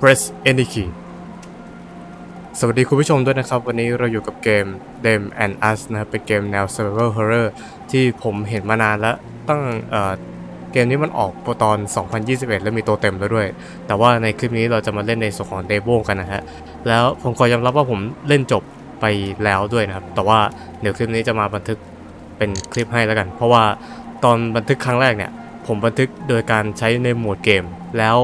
press any key สวัสดีคุณผู้ชมด้วยนะครับ วันนี้เราอยู่กับเกม Them and Us นะครับ เป็นเกมแนว survival horror ที่ผมเห็นมานานแล้วตั้งเอ่อเกมนี้มันออกตอน 2021 แล้วมีตัวเต็มแล้วด้วย แต่ว่าในคลิปนี้เราจะมาเล่นในส่วนของเดโ o กันนะฮะ แล้วผมขอยอมรับว่าผมเล่นจบไปแล้วด้วยนะครับ แต่ว่าเดี๋ยวคลิปนี้จะมาบันทึกเป็นคลิปให้แล้วกัน เพราะว่าตอนบันทึกครั้งแรกเนี่ย ผมบันทึกโดยการใช้ในโหมดเกม แล้ว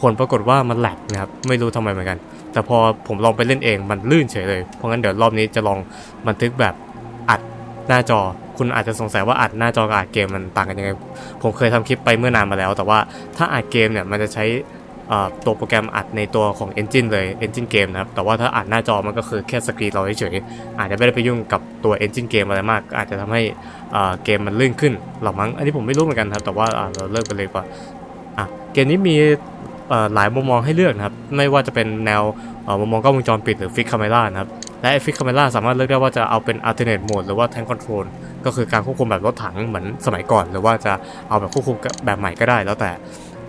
ผลปรากฏว่ามันแหลกนะครับ ไม่รู้ทำไมเหมือนกัน แต่พอผมลองไปเล่นเองมันลื่นเฉยเลย เพราะงั้นเดี๋ยวรอบนี้จะลองบันทึกแบบอัดหน้าจอ คุณอาจจะสงสัยว่าอัดหน้าจอกับอัดเกมมันต่างกันยังไง ผมเคยทำคลิปไปเมื่อนานมาแล้ว แต่ว่าถ้าอัดเกมเนี่ยมันจะใช้ตัวโปรแกรมอัดในตัวของ Engine เลย Engine เกมนะครับ แต่ว่าถ้าอัดหน้าจอมันก็คือแค่สกรีนเราเฉยๆอาจจะไม่ได้ไปยุ่งกับตัว Engine เกมอะไรมาก อาจจะทำให้เกมมันลื่นขึ้นหรอมั้ง อันนี้ผมไม่รู้เหมือนกันครับ แต่ว่าเราเลิกไปเลยก่อะเกมนี้มี หลายมุมมองให้เลือกนะครับ ไม่ว่าจะเป็นแนวมุมมองกล้องวงจรปิดหรือ Fix Camera นะครับ และไอ้ Fix Camera สามารถเลือกได้ว่าจะเอาเป็น Alternate Mode หรือว่า Tank Control ก็คือการควบคุมแบบรถถังเหมือนสมัยก่อน หรือว่าจะเอาแบบควบคุมแบบใหม่ก็ได้แล้วแต่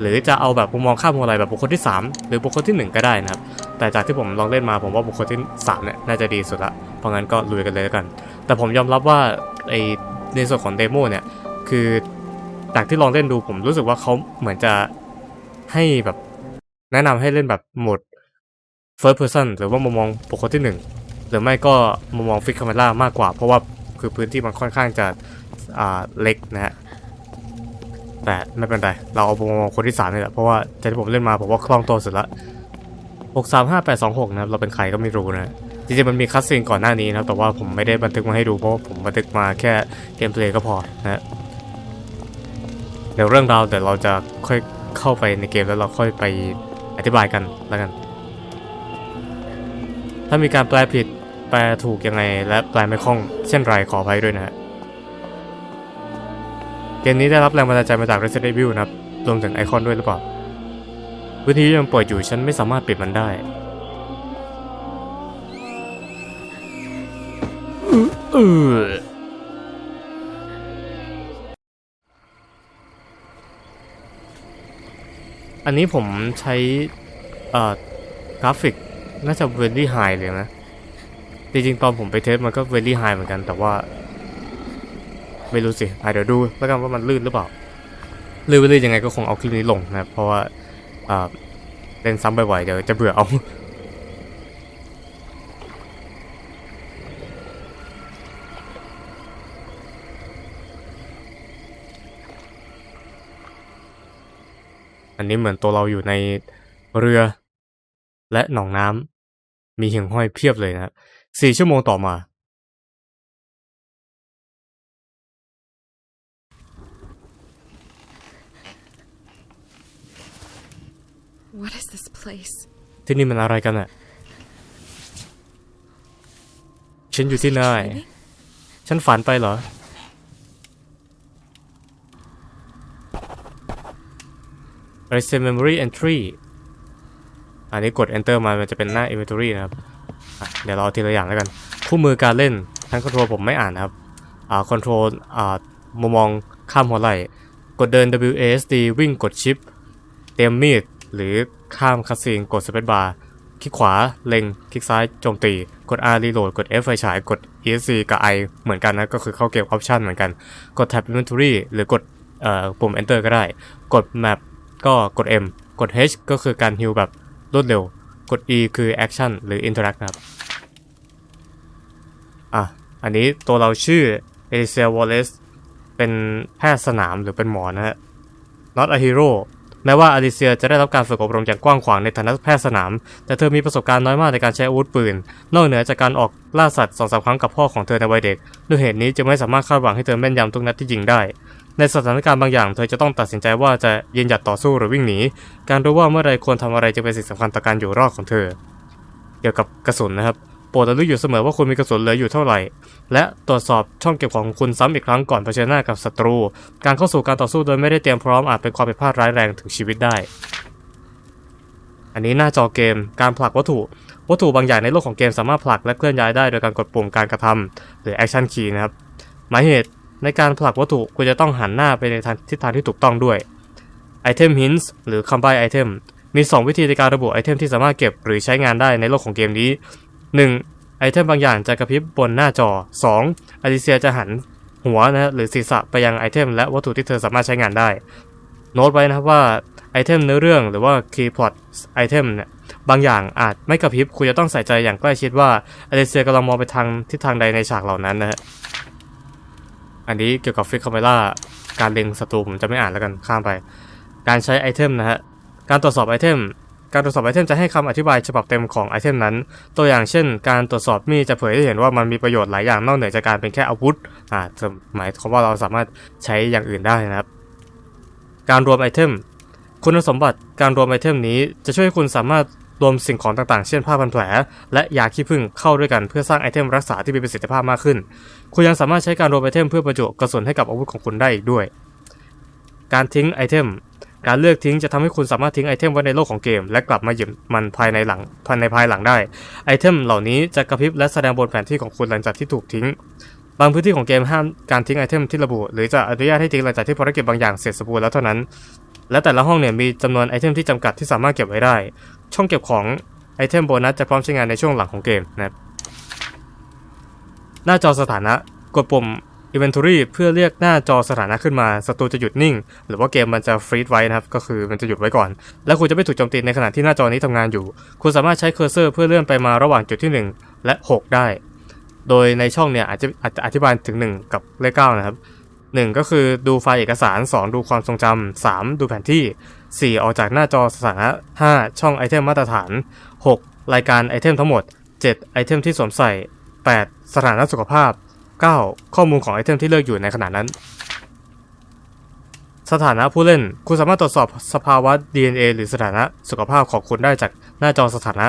หรือจะเอาแบบมุมมองข้ามมุมอะไรแบบบุคคลที่ 3 หรือบุคคลที่ 1 ก็ได้นะครับ แต่จากที่ผมลองเล่นมาผมว่าบุคคลที่3เนี่ยน่าจะดีสุดละเพราะงั้นก็ลุยกันเลยแล้วกัน แต่ผมยอมรับว่าไอในส่วนของเดโมเนี่ยคือจากที่ลองเล่นดูผมรู้สึกว่าเขาเหมือนจะให้แบบ แนะนำให้เล่นแบบโหมด first person หรือว่ามุมมองบุคคลที่1หรือไม่ก็มุมมองฟิกคาเมล่ามากกว่า เพราะว่าคือพื้นที่มันค่อนข้างจะอ่าเล็กนะฮะแต่ไม่เป็นไร เราเอามุมมองคนที่สามนี่แหละเพราะว่าจากที่ผมเล่นมาผมว่าคล่องตัวสุดละหกสามห้าแปดสองหกนะครับ เราเป็นใครก็ไม่รู้นะจริงๆมันมีคัสซีนก่อนหน้านี้นะแต่ว่าผมไม่ได้บันทึกมาให้ดูเพราะาผมบันทึกมาแค่เกมเพลย์ก็พอนะฮะเดี๋ยวเรื่องราวเดี๋ยวเราจะค่อยเข้าไปในเกมแล้วเราค่อยไป อธิบายกันแล้วกัน ถ้ามีการแปลผิดแปลถูกยังไงและแปลไม่คล่องเช่นไรขออภัยด้วยนะฮะเกมนี้ได้รับแรงบันดาลใจมาจาก Resident Evil นะครับรวมถึงไอคอนด้วยหรือเปล่าวิธียังเปิดอยู่ฉันไม่สามารถปิดมันได้เออ อันนี้ผมใช้เอ่อกราฟิกน่าจะเวลลี่ไฮเลยนะ จริงๆ ตอนผมไปเทสมันก็เวลลี่ไฮเหมือนกันแต่ว่า ไม่รู้สิอะเดี๋ยวดูแล้วกันว่ามันลื่นหรือเปล่า ลื่นไม่ลื่นยังไงก็คงเอาคลิปนี้ลงนะ เพราะว่าเล่นซ้ำบ่อยๆ เดี๋ยวจะเบื่อเอา อันนี้เหมือนตัวเราอยู่ในเรือ และหนองน้ำมีหิ่งห้อยเพียบเลยนะครับสี่ชั่วโมงต่อมา What is this place? ที่นี่มันอะไรกันอะฉันอยู่ที่ไหน Dreaming? ฉันฝันไปเหรอ Recent Memory Entry อันนี้กด Enter มา มันจะเป็นหน้า Inventory นะครับ เดี๋ยวเราเอาทีละอย่างแล้วกัน คู่มือการเล่น ทั้งคอนโทรลผมไม่อ่านนะครับ อ่าคอนโทรลอ่ามุมมองข้ามหัวไหล่ กดเดิน WASD วิ่งกดชิป เตรียมมีด หรือข้ามคัสซีนกดสเปซบาร์ คลิกขวา เล็ง คลิกซ้ายโจมตี กด R รีโหลดกด F ไฟฉาย กด ESC กับ I เหมือนกันนะ ก็คือเข้าเกมออปชันเหมือนกัน กด Tab Inventory หรือกดเอ่อปุ่ม Enter ก็ได้ กด Map ก็กด M กด H ก็คือการฮิลแบบรวดเร็ว กด E คือ Action หรือ Interact นะครับ อะ อันนี้ตัวเราชื่อ e l i s a Wallace เป็นแพทย์สนามหรือเป็นหมอนะฮะ not a hero แม้ว่าอลิเซียจะได้รับการฝึกอบรมอย่างกว้างขวางในฐานะแพทย์สนาม แต่เธอมีประสบการณ์น้อยมากในการใช้อาวุธปืน นอกเหนือจากการออกล่าสัตว์สองสามครั้งกับพ่อของเธอในวัยเด็ก ด้วยเหตุนี้จึงไม่สามารถคาดหวังให้เธอแม่นยำทุกนัดที่ยิงได้ ในสถานการณ์บางอย่างเธอจะต้องตัดสินใจว่าจะยืนหยัดต่อสู้หรือวิ่งหนี การรู้ว่าเมื่อไรควรทำอะไรจึงเป็นสิ่งสำคัญต่อการอยู่รอดของเธอ เกี่ยวกับกระสุนนะครับ โปรดระลึกอยู่เสมอว่าคุณมีกระสุนเหลืออยู่เท่าไหร่ และตรวจสอบช่องเก็บของคุณซ้ำอีกครั้งก่อนเผชิญหน้ากับศัตรู การเข้าสู่การต่อสู้โดยไม่ได้เตรียมพร้อมอาจเป็นความผิดพลาดร้ายแรงถึงชีวิตได้ อันนี้หน้าจอเกม การผลักวัตถุวัตถุบางอย่างในโลกของเกมสามารถผลักและเคลื่อนย้ายได้โดยการกดปุ่มการกระทำหรือ Action Key นะครับหมายเหตุ ในการผลักวัตถุคุณจะต้องหันหน้าไปในทางทิศทางที่ถูกต้องด้วย Item Hints หรือ Combine Item มี 2 วิธีในการระบุไอเทมที่สามารถเก็บหรือใช้งานได้ในโลกของเกมนี้ 1. ไอเทมบางอย่างจะกระพริบบนหน้าจอ 2. อลิเซียจะหันหัวนะฮะหรือศีรษะไปยังไอเทมและวัตถุที่เธอสามารถใช้งานได้ โน้ตไว้นะครับว่าไอเทมเนื้อเรื่องหรือว่าคีย์พอร์ตไอเทมเนี่ยบางอย่างอาจไม่กระพริบคุณจะต้องใส่ใจอย่างใกล้ชิดว่าอลิเซียกำลังมองไปทางทิศทางใดในฉากเหล่านั้นนะฮะ อันนี้เกี่ยวกับฟิกคาเมล่าการเล็งศัตรูผมจะไม่อ่านแล้วกันข้ามไป การใช้ไอเทมนะฮะ การตรวจสอบไอเทม การตรวจสอบไอเทมจะให้คำอธิบายฉบับเต็มของไอเทมนั้น ตัวอย่างเช่น การตรวจสอบมีจะเผยให้เห็นว่ามันมีประโยชน์หลายอย่างนอกเหนือจากการเป็นแค่อาวุธ อ่าจะหมายความว่าเราสามารถใช้อย่างอื่นได้นะครับ การรวมไอเทม คุณสมบัติการรวมไอเทมนี้จะช่วยให้คุณสามารถ รวมสิ่งของต่างๆ เช่นผ้าพันแผล และยาขี้ผึ้งเข้าด้วยกันเพื่อสร้างไอเทมรักษาที่มีประสิทธิภาพมากขึ้น คุณยังสามารถใช้การรวมไอเทมเพื่อบรรจุกระสุนให้กับอาวุธของคุณได้อีกด้วย การทิ้งไอเทม การเลือกทิ้งจะทำให้คุณสามารถทิ้งไอเทมไว้ในโลกของเกม และกลับมาหยิบมันภายในหลังภายในภายหลังได้ ไอเทมเหล่านี้จะกระพริบและแสดงบนแผนที่ของคุณหลังจากที่ถูกทิ้งบางพื้นที่ของเกมห้ามการทิ้งไอเทมที่ระบุ หรือจะอนุญาตให้ทิ้งหลังจากที่ภารกิจบางอย่างเสร็จสมบูรณ์แล้วเท่านั้น และแต่ละห้องเนี่ยมีจำนวนไอเทมที่จำกัดที่สามารถเก็บไว้ได้ ช่องเก็บของไอเทมโบนัสจะพร้อมใช้งานในช่วงหลังของเกมนะครับ หน้าจอสถานะกดปุ่ม Inventory เพื่อเรียกหน้าจอสถานะขึ้นมาศัตรูจะหยุดนิ่ง หรือว่าเกมมันจะฟรีดไว้นะครับ ก็คือมันจะหยุดไว้ก่อน และคุณจะไม่ถูกโจมตีในขณะที่หน้าจอนี้ทำงานอยู่ คุณสามารถใช้เคอร์เซอร์เพื่อเลื่อนไปมาระหว่างจุดที่ 1 และ 6 ได้ โดยในช่องเนี่ยอาจจะอาจจะอธิบายถึง 1 กับเลข9นะครับ 1 ก็คือดูไฟล์เอกสาร 2 ดูความทรงจำ3ดูแผนที่ 4 ออกจากหน้าจอสถานะ 5 ช่องไอเทมมาตรฐาน 6 รายการไอเทมทั้งหมด 7 ไอเทมที่สวมใส่ 8 สถานะสุขภาพ 9 ข้อมูลของไอเทมที่เลือกอยู่ในขณะนั้น สถานะผู้เล่น คุณสามารถตรวจสอบสภาวะ DNA หรือสถานะสุขภาพของคุณได้จากหน้าจอสถานะ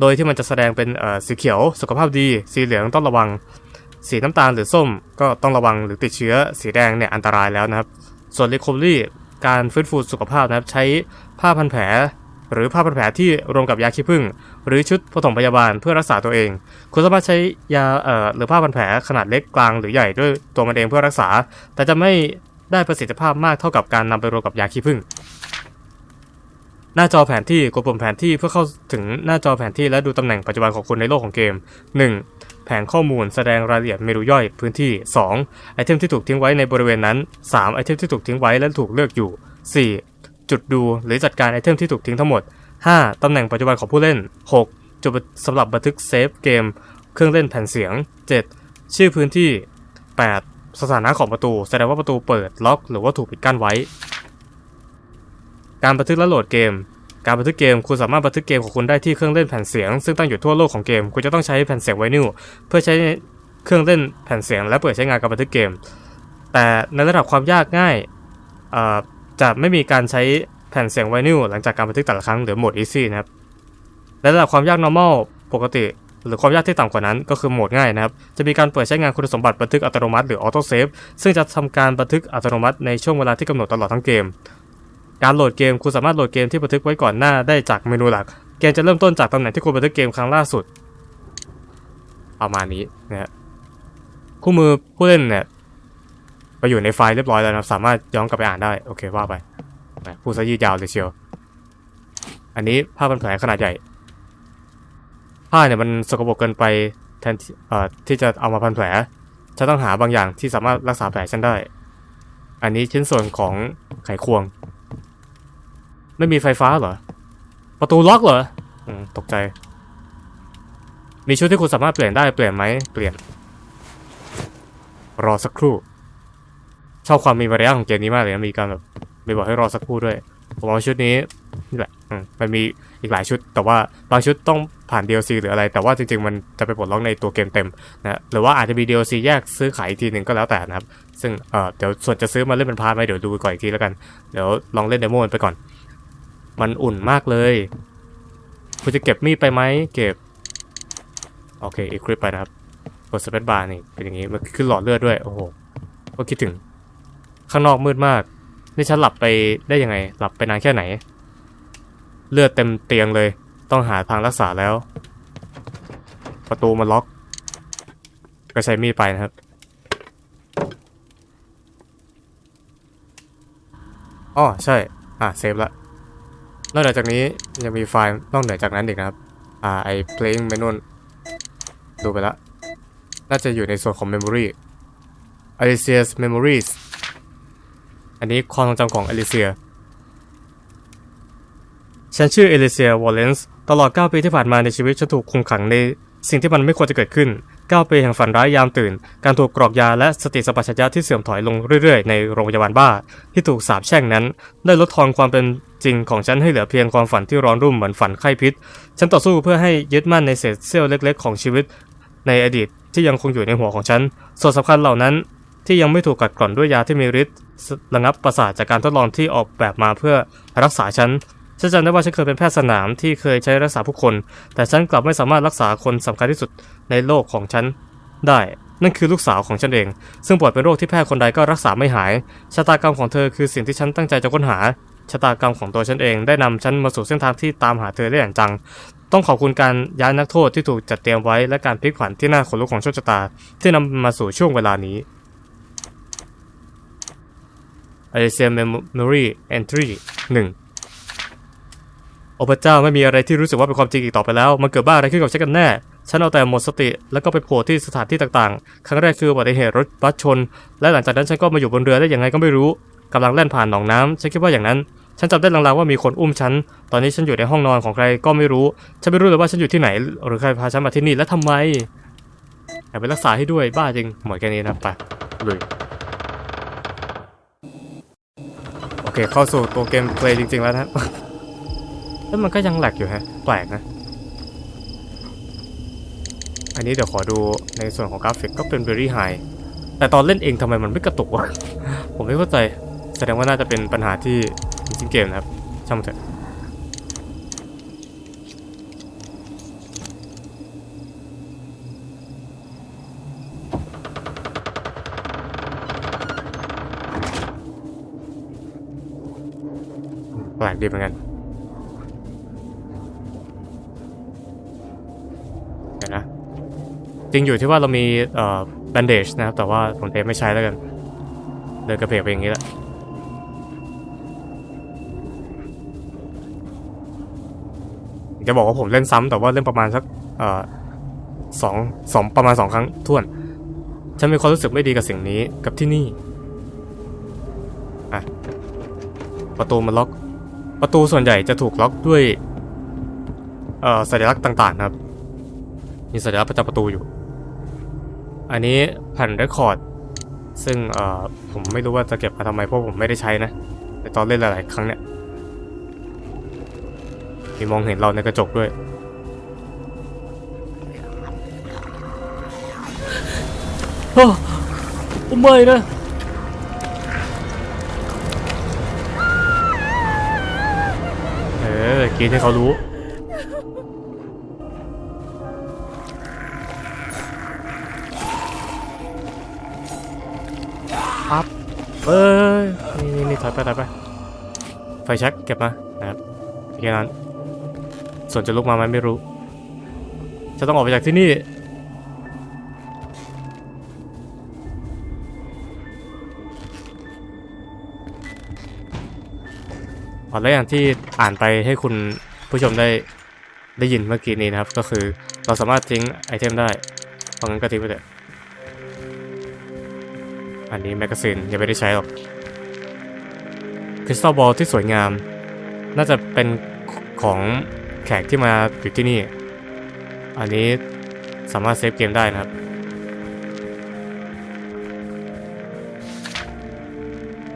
โดยที่มันจะแสดงเป็นสีเขียวสุขภาพดี สีเหลืองต้องระวัง สีน้ำตาลหรือส้มก็ต้องระวังหรือติดเชื้อ สีแดงเนี่ยอันตรายแล้วนะครับ ส่วน recovery การฟื้นฟูสุขภาพนะครับใช้ผ้าพันแผล หรือผ้าพันแผลที่รวมกับยาขี้ผึ้งหรือชุดปฐมพยาบาลเพื่อรักษาตัวเอง คุณสามารถใช้ยาเอ่อหรือผ้าพันแผลขนาดเล็กกลางหรือใหญ่ด้วยตัวมันเองเพื่อรักษา แต่จะไม่ได้ประสิทธิภาพมากเท่ากับการนำไปรวมกับยาขี้ผึ้งหน้าจอแผนที่กดปุ่มแผนที่เพื่อเข้าถึงหน้าจอแผนที่และดูตำแหน่งปัจจุบันของคุณในโลกของเกม 1. แผนข้อมูลแสดงรายละเอียดเมนูย่อยพื้นที่ 2. ไอเทมที่ถูกทิ้งไว้ในบริเวณนั้น 3. ไอเทมที่ถูกทิ้งไว้และถูกเลือกอยู่ 4. จุดดูหรือจัดการไอเทมที่ถูกทิ้งทั้งหมด 5. ตำแหน่งปัจจุบันของผู้เล่น 6. จุดสำหรับบันทึกเซฟเกม เครื่องเล่นแผ่นเสียง 7. ชื่อพื้นที่ 8. สถานะของประตู แสดงว่าประตูเปิดล็อก หรือว่าถูกปิดกั้นไว้ การบันทึกและโหลดเกม การบันทึกเกมคุณสามารถบันทึกเกมของคุณได้ที่เครื่องเล่นแผ่นเสียง ซึ่งตั้งอยู่ทั่วโลกของเกม คุณจะต้องใช้แผ่นเสียงไวนิลเพื่อใช้เครื่องเล่นแผ่นเสียง และเปิดใช้งานการบันทึกเกม แต่ในระดับความยากง่ายจะไม่มีการใช้แผ่นเสียงไวนิลหลังจากการบันทึกแต่ละครั้งหรือโหมด easy นะครับและระดับความยาก normal ปกติ หรือความยากที่ต่ำกว่านั้นก็คือโหมดง่ายนะครับ จะมีการเปิดใช้งานคุณสมบัติบันทึกอัตโนมัติหรือ auto save ซึ่งจะทำการบันทึกอัตโนมัติในช่วงเวลาที่กำหนดตลอดทั้งเกม การโหลดเกมคุณสามารถโหลดเกมที่บันทึกไว้ก่อนหน้าได้จากเมนูหลัก เกมจะเริ่มต้นจากตำแหน่งที่คุณบันทึกเกมครั้งล่าสุด ประมาณนี้นะฮะคู่มือผู้เล่นเนี่ยไปอยู่ในไฟล์เรียบร้อยแล้วนะสามารถย้อนกลับไปอ่านได้ โอเคว่าไปแหมพูดซะยืดยาวเลยเชียว อันนี้ผ้าพันแผลขนาดใหญ่ ผ้าเนี่ยมันสกปรกเกินไปแทนที่เอ่อที่จะเอามาพันแผลฉันต้องหาบางอย่างที่สามารถรักษาแผลฉันได้ อันนี้ชิ้นส่วนของไขควง ไม่มีไฟฟ้าเหรอ ประตูล็อกเหรออืมตกใจ มีชุดที่คุณสามารถเปลี่ยนได้เปลี่ยนไหมเปลี่ยน รอสักครู่ ชอบความมีมารยาทของเกมนี้มากเลยนะมีการแบบมีบอกให้รอสักครู่ด้วย ผมเอาชุดนี้นี่แหละอืมมันมีอีกหลายชุด แต่ว่าบางชุดต้องผ่าน DLC หรืออะไร แต่ว่าจริง ๆ มันจะไปปลดล็อกในตัวเกมเต็มนะหรือว่าอาจจะมี DLC แยกซื้อขายอีกทีหนึ่งก็แล้วแต่นะครับ ซึ่งเออเดี๋ยวส่วนจะซื้อมาเล่นเป็นพาร์ทไหมเดี๋ยวดูก่อนอีกทีแล้วกัน เดี๋ยวลองเล่นเดโมมันไปก่อน มันอุ่นมากเลยคุณจะเก็บมีดไปไหมเก็บ โอเคอีคลิปไปนะครับกดสเปซบาร์นี่เป็นอย่างนี้มันขึ้นหลอดเลือดด้วย โอ้โห ก็คิดถึง ข้างนอกมืดมาก นี่ฉันหลับไปได้ยังไง หลับไปนานแค่ไหน เลือดเต็มเตียงเลย ต้องหาทางรักษาแล้ว ประตูมันล็อกก็ใช้มีดไปนะครับ อ๋อใช่ อะเซฟละ นอกจากนี้ยังมีไฟล์นอกเหนือจากนั้นอีกนะครับ อ่าไอ้ playing menu ดูไปแล้วน่าจะอยู่ในส่วนของ memory Alicia's memories อันนี้ความทรงจำของ Alicia ฉันชื่อเอลิเซียวอลเลนส์ตลอด 9 ปีที่ผ่านมาในชีวิตฉันถูกคุมขังในสิ่งที่มันไม่ควรจะเกิดขึ้น 9ปีแห่งฝันร้ายยามตื่น การถูกกรอกยาและสติสัมปชัญญะที่เสื่อมถอยลงเรื่อยๆ ในโรงพยาบาลบ้า ที่ถูกสาปแช่งนั้น ได้ลดทอนความเป็นจริงของฉันให้เหลือเพียงความฝันที่ร้อนรุ่มเหมือนฝันไข้พิษ ฉันต่อสู้เพื่อให้ยึดมั่นในเศษเสี้ยวเล็ก ๆ ของชีวิต ในอดีตที่ยังคงอยู่ในหัวของฉัน ส่วนสำคัญเหล่านั้นที่ยังไม่ถูกกัดกร่อนด้วยยาที่มีฤทธิ์ระงับประสาทจากการทดลองที่ออกแบบมาเพื่อรักษาฉัน ฉันจำได้ว่าฉันเคยเป็นแพทย์สนามที่เคยใช้รักษาผู้คน แต่ฉันกลับไม่สามารถรักษาคนสำคัญที่สุดในโลกของฉันได้ นั่นคือลูกสาวของฉันเอง ซึ่งป่วยเป็นโรคที่แพทย์คนใดก็รักษาไม่หาย ชะตากรรมของเธอคือสิ่งที่ฉันตั้งใจจะค้นหา ชะตากรรมของตัวฉันเองได้นำฉันมาสู่เส้นทางที่ตามหาเธอได้อย่างจัง ต้องขอบคุณการย้ายนักโทษที่ถูกจัดเตรียมไว้และการพลิกผันที่น่าขนลุกของโชคชะตา ที่นำมาสู่ช่วงเวลานี้ Alicia Memory Entry 1 โอ้พระเจ้าไม่มีอะไรที่รู้สึกว่าเป็นความจริงอีกต่อไปแล้ว มันเกิดบ้าอะไรขึ้นกับฉันกันแน่ ฉันเอาแต่หมดสติ แล้วก็ไปโผล่ที่สถานที่ต่างๆ ครั้งแรกคืออุบัติเหตุรถบัสชน และหลังจากนั้นฉันก็มาอยู่บนเรือได้ยังไงก็ไม่รู้กำลังแล่นผ่านหนองน้ำฉันคิดว่าอย่างนั้น ฉันจำได้ลางๆว่ามีคนอุ้มฉัน ตอนนี้ฉันอยู่ในห้องนอนของใครก็ไม่รู้ ฉันไม่รู้เลยว่าฉันอยู่ที่ไหน หรือใครพาฉันมาที่นี่และทำไมอยาไปรักษาให้ด้วยบ้าจริงหมดแค่นี้นะไปเลยโอเคเข้าสู่ตัวเกมเพลย์จริง ๆแล้วนะ แล้วมันก็ยังแหลกอยู่ฮะ แปลกนะ อันนี้เดี๋ยวขอดูในส่วนของกราฟิกก็เป็น very high แต่ตอนเล่นเองทำไมมันไม่กระตุกวะ ผมไม่เข้าใจ แสดงว่าน่าจะเป็นปัญหาที่จริงเกมนะครับ ช่างมันเถอะแปลกดีเหมือนกัน จริงอยู่ที่ว่าเรามีเอ่อ bandage นะครับ แต่ว่าผมเทไม่ใช้แล้วกันเดินกระเพกไปอย่างนี้แหละจะบอกว่าผมเล่นซ้ำแต่ว่าเล่นประมาณสักเอ่อสองสองประมาณสองครั้งท่วน ฉันมีความรู้สึกไม่ดีกับสิ่งนี้กับที่นี่อะประตูมันล็อก ประตูส่วนใหญ่จะถูกล็อกด้วยเอ่อสัญลักษณ์ต่างๆครับ มีสัญลักษณ์ประจำประตูอยู่ อันนี้แผ่นเรคคอร์ด ซึ่งเอ่อผมไม่รู้ว่าจะเก็บมาทำไมเพราะผมไม่ได้ใช้นะในตอนเล่นหลาย ๆ ครั้งเนี่ยมีมองเห็นเราในกระจกด้วย โอ้โอ้ไม่นะเออกรีดให้เขารู้ เอ้ยนี่นี่นี่ถอยไปถอยไปไฟแช็กเก็บมานะครับแค่นั้น ส่วนจะลุกมาไหมไม่รู้ จะต้องออกไปจากที่นี่อ๋อแล้วอย่างที่อ่านไปให้คุณผู้ชมได้ได้ยินเมื่อกี้นี้นะครับ ก็คือเราสามารถทิ้งไอเทมได้เพราะงั้นก็ทิ้งไปเถอะ อันนี้แมกกาซีนยังไม่ได้ใช้หรอกคริสตัลบอลที่สวยงาม น่าจะเป็นของแขกที่มาอยู่ที่นี่ อันนี้สามารถเซฟเกมได้นะครับ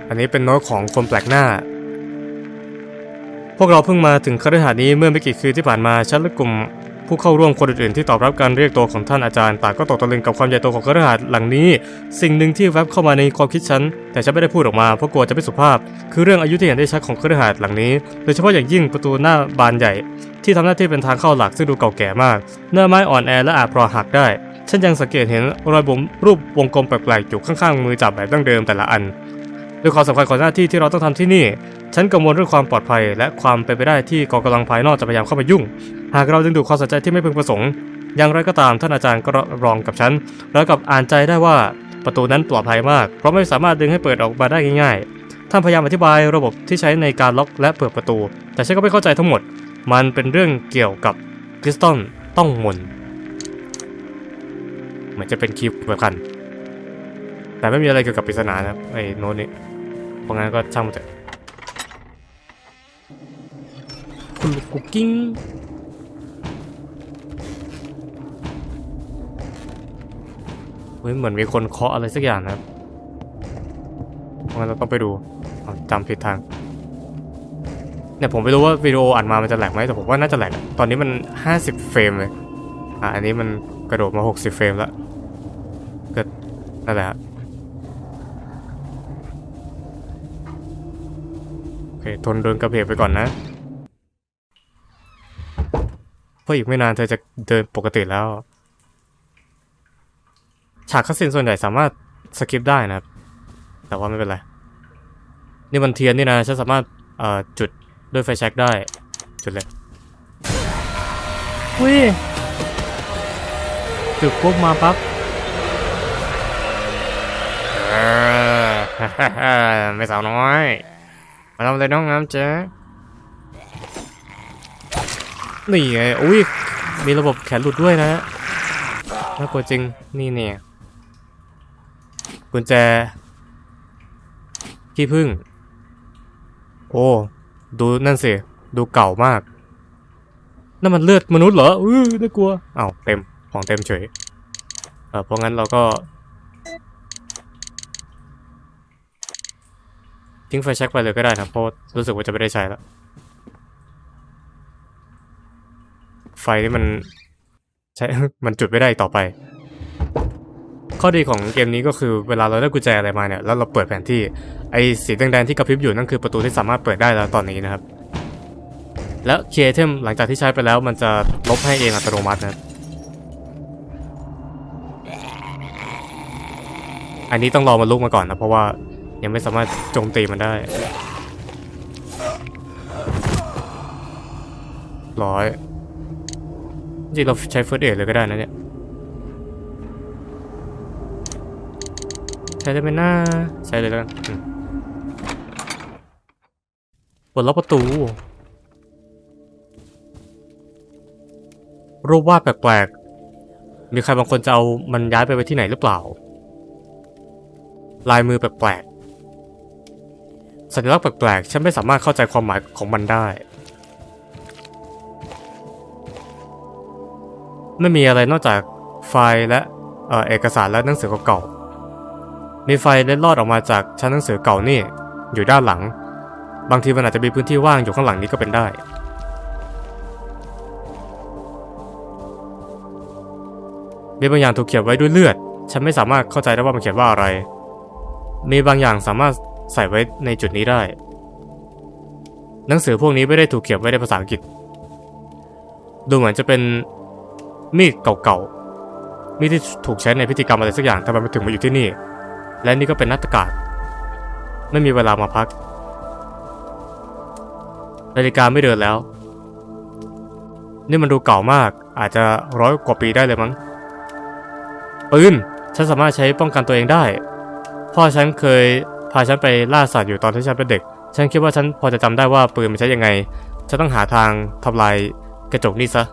อันนี้เป็นโน้ตของคนแปลกหน้า พวกเราเพิ่งมาถึงคฤหาสน์นี้เมื่อไม่กี่คืนที่ผ่านมาฉันและกลุ่ม ผู้เข้าร่วมคนอื่นๆที่ตอบรับการเรียกตัวของท่านอาจารย์ต่างก็ตกตะลึงกับความใหญ่โตของคฤหาสน์หลังนี้ สิ่งหนึ่งที่แวบเข้ามาในความคิดฉัน แต่ฉันไม่ได้พูดออกมาเพราะกลัวจะไม่สุภาพ คือเรื่องอายุที่เห็นได้ชัดของคฤหาสน์หลังนี้ โดยเฉพาะอย่างยิ่งประตูหน้าบานใหญ่ ที่ทำหน้าที่เป็นทางเข้าหลักซึ่งดูเก่าแก่มากหน้าไม้อ่อนแอและอาจพรอหักได้ฉันยังสังเกตเห็นรอยบุ๋มรูปวงกลมแปลกๆอยู่ข้างๆมือจับแบบดั้งเดิมแต่ละอันด้วยความสำคัญของหน้าที่ที่เราต้องทำที่นี่ ฉันกังวลเรื่องความปลอดภัย และความเป็นไปได้ที่กองกำลังภายนอกจะพยายามเข้ามายุ่ง หากเราดึงดูดความสนใจที่ไม่พึงประสงค์ อย่างไรก็ตามท่านอาจารย์ก็รองกับฉัน แล้วกับอ่านใจได้ว่าประตูนั้นปลอดภัยมาก เพราะไม่สามารถดึงให้เปิดออกมาได้ง่ายๆ ท่านพยายามอธิบายระบบที่ใช้ในการล็อกและเปิดประตู แต่ฉันก็ไม่เข้าใจทั้งหมด มันเป็นเรื่องเกี่ยวกับคริสตัลต้องมนเหมือนจะเป็นคีย์สำคัญแต่ไม่มีอะไรเกี่ยวกับปริศนานะไอ้โน้ตนี้เพราะงั้นก็ช่างมันเถอะคุณลูกกุ๊กกิ้ง ฮ้ยเหมือนมีคนเคาะอะไรสักอย่างนะครับเพราะงั้นเราต้องไปดูอ้าวจำผิดทางเนี่ยผมไม่รู้ว่าวิดีโออัดมามันจะแหลกไหมแต่ผมว่าน่าจะแหลกตอนนี้มัน 50 เฟรมเลยอะอันนี้มันกระโดดมา 60 เฟรมแล้วก็นั่นแหละโอเคทนเดินกระเพกไปก่อนนะเพราะอีกไม่นานเธอจะเดินปกติแล้ว ฉากคัสซินส่วนใหญ่สามารถสกิปได้นะครับ แต่ว่าไม่เป็นไร นี่มันเทียนนี่นะฉันสามารถเอ่อจุดด้วยไฟแช็กได้ จุดเลยอุ้ยจุดปุ๊บมาปั๊บเออไม่สาวน้อย มาทำอะไรน้องน้ำเจ๊นี่ไงอุ้ยมีระบบแขนหลุดด้วยนะน่ากลัวจริง นี่เนี่ย กุญแจขี้ผึ้งโอ้ ดูนั่นสิ ดูเก่ามาก นั่นมันเลือดมนุษย์เหรออื้อน่ากลัวอ้าวเต็ม ของเต็มเฉย เออเพราะงั้นเราก็ทิ้งไฟแช็กไปเลยก็ได้นะเพราะรู้สึกว่าจะไม่ได้ใช้แล้ว ไฟนี่มัน ใช้ มันจุดไม่ได้ต่อไป ข้อดีของเกมนี้ก็คือเวลาเราได้กุญแจอะไรมาเนี่ยแล้วเราเปิดแผนที่ไอ้สีแดงๆที่กระพริบอยู่นั่นคือประตูที่สามารถเปิดได้แล้วตอนนี้นะครับ แล้วเคเทมหลังจากที่ใช้ไปแล้วมันจะลบให้เองอัตโนมัตินะอันนี้ต้องรอมันลุกมาก่อนนะเพราะว่ายังไม่สามารถโจมตีมันได้ร้อยจริงเราใช้เฟิร์สเอเลยก็ได้นะเนี่ย ช้ได้ไหมหน้าใช้เลยแล้วกันอืมปลดล็อกประตูรูปวาดแปลกๆ มีใครบางคนจะเอามันย้ายไปไว้ที่ไหนหรือเปล่า ลายมือแปลกๆ สัญลักษณ์แปลกๆ ฉันไม่สามารถเข้าใจความหมายของมันได้ ไม่มีอะไรนอกจากไฟล์และเออเอกสารและหนังสือเก่าๆ มีไฟเล็ดลอดออกมาจากชั้นหนังสือเก่านี่อยู่ด้านหลัง บางทีมันอาจจะมีพื้นที่ว่างอยู่ข้างหลังนี้ก็เป็นได้ มีบางอย่างถูกเขียนไว้ด้วยเลือด ฉันไม่สามารถเข้าใจได้ว่ามันเขียนว่าอะไร มีบางอย่างสามารถใส่ไว้ในจุดนี้ได้ หนังสือพวกนี้ไม่ได้ถูกเขียนไว้ในภาษาอังกฤษ ดูเหมือนจะเป็นมีดเก่าๆ มีดที่ถูกใช้ในพิธีกรรมอะไรสักอย่างทำไมมันถึงมาอยู่ที่นี่ และนี่ก็เป็นนักกาศไม่มีเวลามาพัก นาฬิกาไม่เดินแล้ว นี่มันดูเก่ามาก อาจจะร้อยกว่าปีได้เลยมั้งปืนฉันสามารถใช้ป้องกันตัวเองได้ พ่อฉันเคยพาฉันไปล่าสัตว์อยู่ตอนที่ฉันเป็นเด็ก ฉันคิดว่าฉันพอจะจำได้ว่าปืนมันใช้ยังไง ฉันต้องหาทางทำลายกระจกนี่ซะ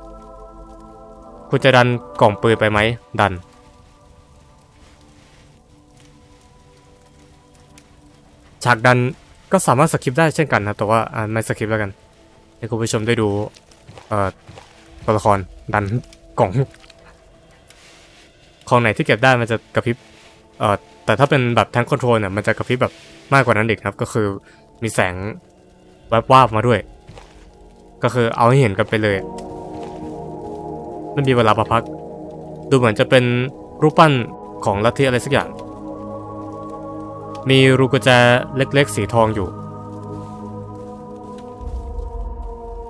คุณจะดันกล่องปืนไปไหม ดัน ฉากดันก็สามารถสคริปได้เช่นกันนะแต่ว่าไม่สคริปแล้วกันให้คุณผู้ชมได้ดูเอ่อตัวละครดันกล่องของไหนที่เก็บได้มันจะกระพริบเอ่อแต่ถ้าเป็นแบบแทงคอนโทรลเนี่ยมันจะกระพริบแบบมากกว่านั้นอีกครับ ก็คือมีแสงแวบวาบมาด้วย ก็คือเอาให้เห็นกันไปเลยไม่มีเวลามาพัก ดูเหมือนจะเป็นรูปปั้นของลัทธิอะไรสักอย่าง มีรูกุญแจเล็กๆ สีทองอยู่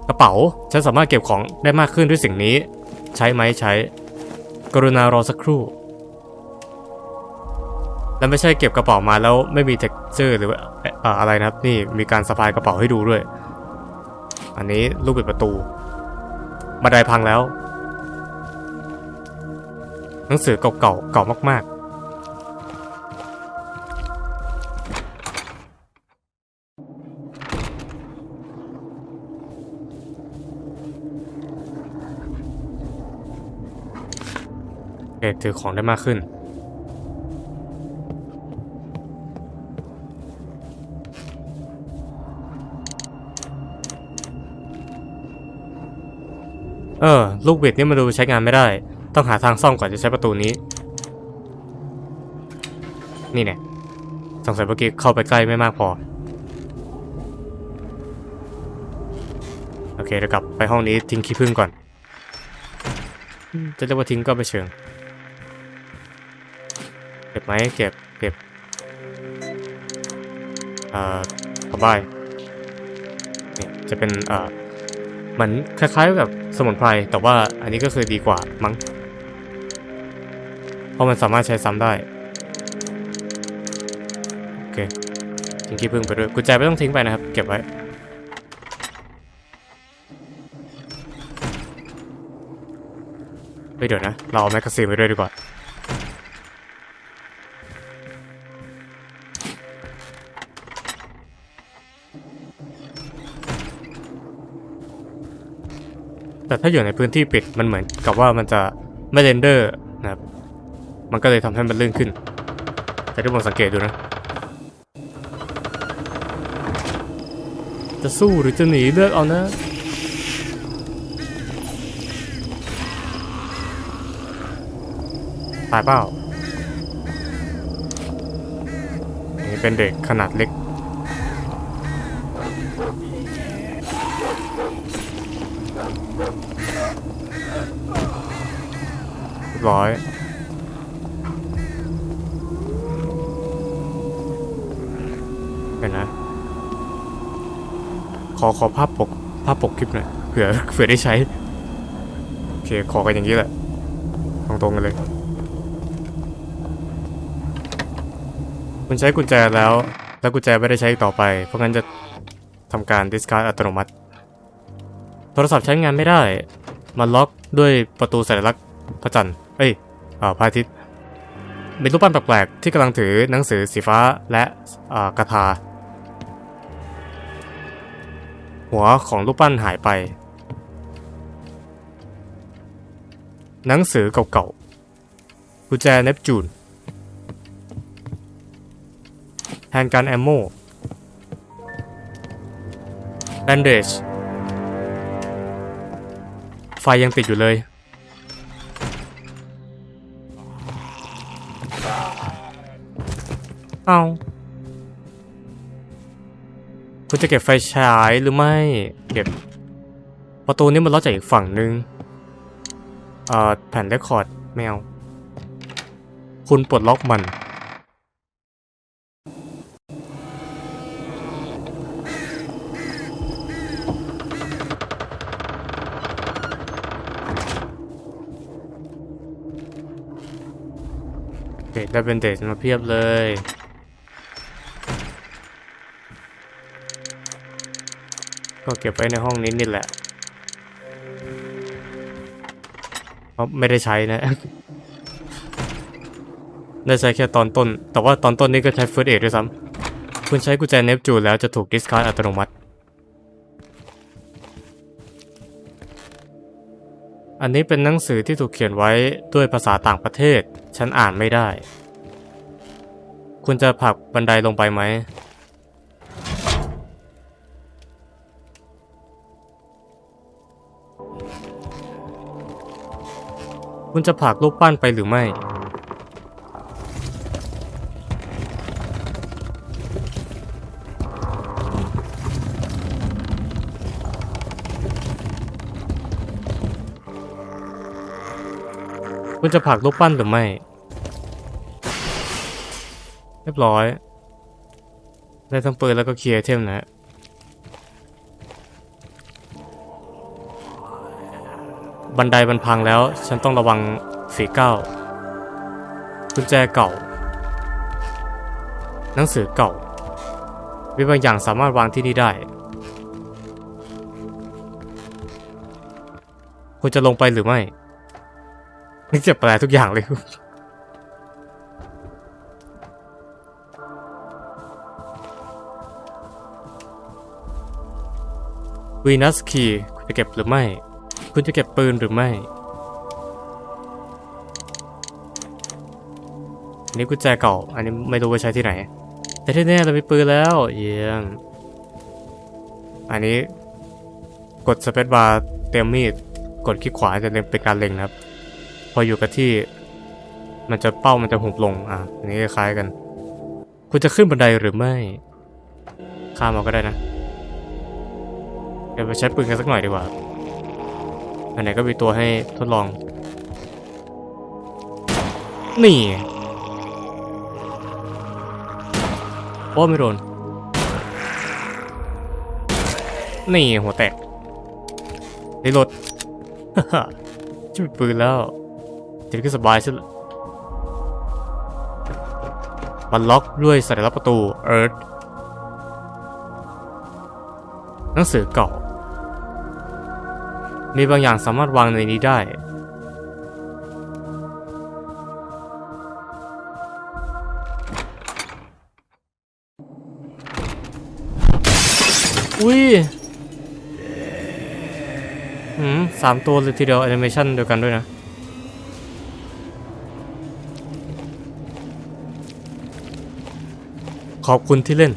กระเป๋า ฉันสามารถเก็บของได้มากขึ้นด้วยสิ่งนี้ ใช้ไหมใช้ กรุณารอสักครู่ และไม่ใช่เก็บกระเป๋ามาแล้วไม่มีเท็กเจอร์หรือว่าเอ่ออะไรนะครับ นี่มีการสะพายกระเป๋าให้ดูด้วย อันนี้ลูกปิดประตูบันไดพังแล้ว หนังสือเก่าๆเก่ามากๆ เคถือของได้มากขึ้น เออ ลูกบิดนี่มาดูใช้งานไม่ได้ ต้องหาทางซ่อมก่อนจะใช้ประตูนี้ นี่เนี่ยสงสัยเมื่อกี้เข้าไปใกล้ไม่มากพอ โอเคเดี๋ยวกลับไปห้องนี้ทิ้งขี้ผึ้งก่อน จะเรียกว่าทิ้งก็ไม่เชิง ไหมเก็บเก็บเอ่อขอบายนี่ยจะเป็นเอ่อเหมือนคล้ายๆกับสมุนไพรแต่ว่าอันนี้ก็คือดีกว่ามั้งเพราะมันสามารถใช้ซ้ำได้โอเคทิ้งขี้ผึ้งไปด้วยกุญแจไม่ต้องทิ้งไปนะครับ เก็บไว้เฮ้ยเดี๋ยวนะ เราเอาแมกกาซีนไปด้วยดีกว่า แต่ถ้าอยู่ในพื้นที่ปิดมันเหมือนกับว่ามันจะไม่เรนเดอร์นะครับ มันก็เลยทำให้มันลื่นขึ้น แต่ที่ผมสังเกตดูนะ จะสู้หรือจะหนีเลือกเอานะตายเปล่านนี้เป็นเด็กขนาดเล็ก รียบร้อย เห็นนะ ขอขอภาพปกภาพปกคลิปหน่อยเผื่อเผื่อได้ใช้ โอเค ขอกันอย่างนี้แหละ ตรงๆกันเลย คุณใช้กุญแจแล้ว แล้วกุญแจไม่ได้ใช้อีกต่อไป เพราะงั้นจะทำการ discard อัตโนมัติ โทรศัพท์ใช้งานไม่ได้ มันล็อกด้วยประตูสัญลักษณ์พระจันทร์ เอ้ยอ่าพระอาทิตย์มีรูปปั้นแปลกๆที่กำลังถือหนังสือสีฟ้าและอ่ากระทา หัวของรูปปั้นหายไป หนังสือเก่าๆกุญแจเนปจูนแฮนกันแอมโมแบนเดจไฟยังติดอยู่เลย เอาคุณจะเก็บไฟฉายหรือไม่ เก็บ ประตูนี้มันล็อกจากอีกฝั่งนึง เอ่อ แผ่นเรคคอร์ดแมวคุณปลดล็อกมัน โอเคได้เป็นเดทมาเพียบเลย ก็เก็บไว้ในห้องนี้นี่แหละเพราะไม่ได้ใช้นะ ได้ใช้แค่ตอนต้น แต่ว่าตอนต้นนี้ก็ใช้เฟิร์สเอดด้วยซ้ำคุณใช้กุญแจเนปจูนแล้วจะถูกดิสคาร์ดอัตโนมัติ อันนี้เป็นหนังสือที่ถูกเขียนไว้ด้วยภาษาต่างประเทศ ฉันอ่านไม่ได้ คุณจะผลักบันไดลงไปไหม คุณจะผลักรูปปั้นไปหรือไม่ คุณจะผลักรูปปั้นหรือไม่ เรียบร้อย ได้ทั้งปืนแล้วก็เคลียร์เทมนะฮะ บันไดมันพังแล้ว ฉันต้องระวังฝีก้าวกุญแจเก่า หนังสือเก่า มีบางอย่างสามารถวางที่นี่ได้ คุณจะลงไปหรือไม่ นี่จะแปลทุกอย่างเลยวีนัสคีคุณจะเก็บหรือไม่ คุณจะเก็บปืนหรือไม่อันนี้กุญแจเก่า อันนี้ไม่รู้ว่าใช้ที่ไหน แต่ที่แน่เรามีปืนแล้ว เยี่ยม อันนี้ กดสเปซบาร์เตรียมมีด กดคลิกขวาจะเป็นการเล็งนะครับ พออยู่กับที่ มันจะเป้ามันจะหุบลง อะ อันนี้คล้ายกัน คุณจะขึ้นบันไดหรือไม่ ข้ามเอาก็ได้นะ เดี๋ยวไปใช้ปืนกันสักหน่อยดีกว่า อันไหนก็มีตัวให้ทดลอง นี่โอ้ไม่โดน นี่หัวแตกได้รถฮ่าจะมีปืนแล้วทีนี้ก็สบายใช่ไหมมันล็อกด้วยสัญลักษณ์ประตู Earth หนังสือเก่า มีบางอย่างสามารถวางในนี้ได้ อุ้ยหืมสามตัวเลยทีเดียวแอนิเมชันเดียวกันด้วยนะ ขอบคุณที่เล่น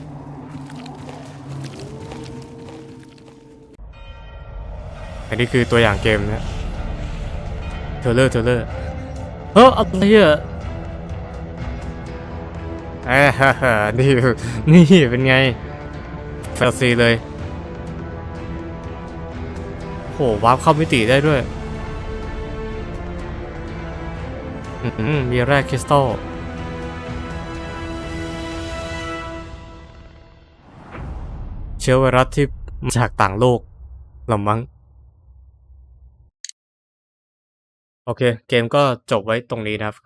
นนี้คือตัวอย่างเกมนะเทเลอร์เทเลอร์เฮ้ออะไรอะเอ้ฮ่าฮ่านี่นี่เป็นไงแฟลซีเลยโหวาร์ปเข้ามิติได้ด้วยอืมมีแร่คริสตัลเชื้อไวรัสที่มาจากต่างโลกละมั้ง โอเค เกมก็จบไว้ตรงนี้นะครับ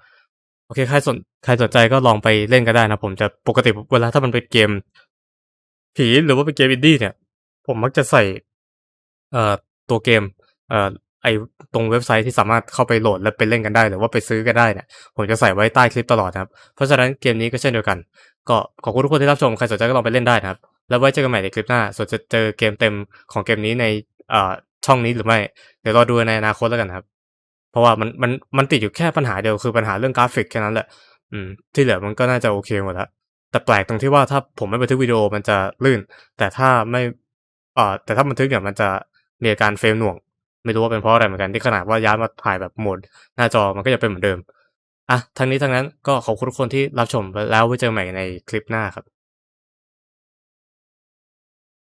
โอเค ใครสนใครสนใจก็ลองไปเล่นก็ได้นะผมจะปกติเวลาถ้ามันเป็นเกม ผีหรือว่าเป็นเกมอินดี้เนี่ย ผมมักจะใส่เอ่อตัวเกม เอ่อไอตรงเว็บไซต์ที่สามารถเข้าไปโหลดแล้วไปเล่นกันได้หรือว่าไปซื้อก็ได้เนี่ยผมจะใส่ไว้ใต้คลิปตลอดนะครับ เพราะฉะนั้นเกมนี้ก็เช่นเดียวกัน ก็ขอบคุณทุกคนที่รับชม ใครสนใจก็ลองไปเล่นได้นะครับ แล้วไว้เจอกันใหม่ในคลิปหน้า ส่วนจะเจอเกมเต็มของเกมนี้ในเอ่อช่องนี้หรือไม่ เดี๋ยวรอดูในอนาคตแล้วกันนะครับ เพราะว่ามันมันมันติดอยู่แค่ปัญหาเดียวคือปัญหาเรื่องกราฟิกแค่นั้นแหละ อืม ที่เหลือมันก็น่าจะโอเคหมดแล้วแต่แปลกตรงที่ว่าถ้าผมไม่บันทึกวิดีโอมันจะลื่น แต่ถ้าไม่เอ่อแต่ถ้าบันทึกเนี่ยมันจะมีอาการเฟรมหน่วง ไม่รู้ว่าเป็นเพราะอะไรเหมือนกันที่ขนาดว่าย้ายมาถ่ายแบบโหมด หน้าจอมันก็ยังเป็นเหมือนเดิมอะทั้งนี้ทั้งนั้นก็ขอบคุณทุกคนที่รับชมแล้วไว้เจอกันใหม่ในคลิปหน้าครับ